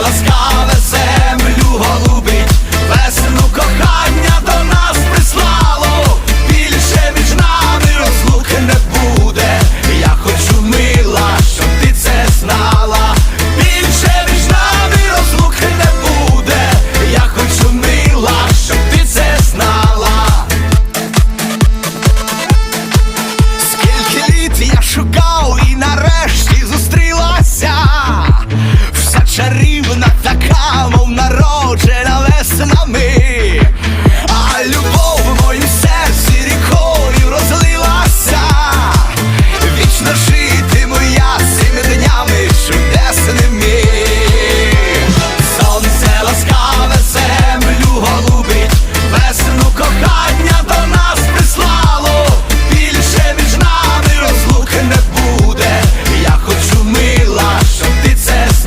ласкаве народжена веснами, а любов в моїм серці рікою розлилася, вічно жити моя цими днями чудесними. Сонце ласкаве землю голубить, весну кохає.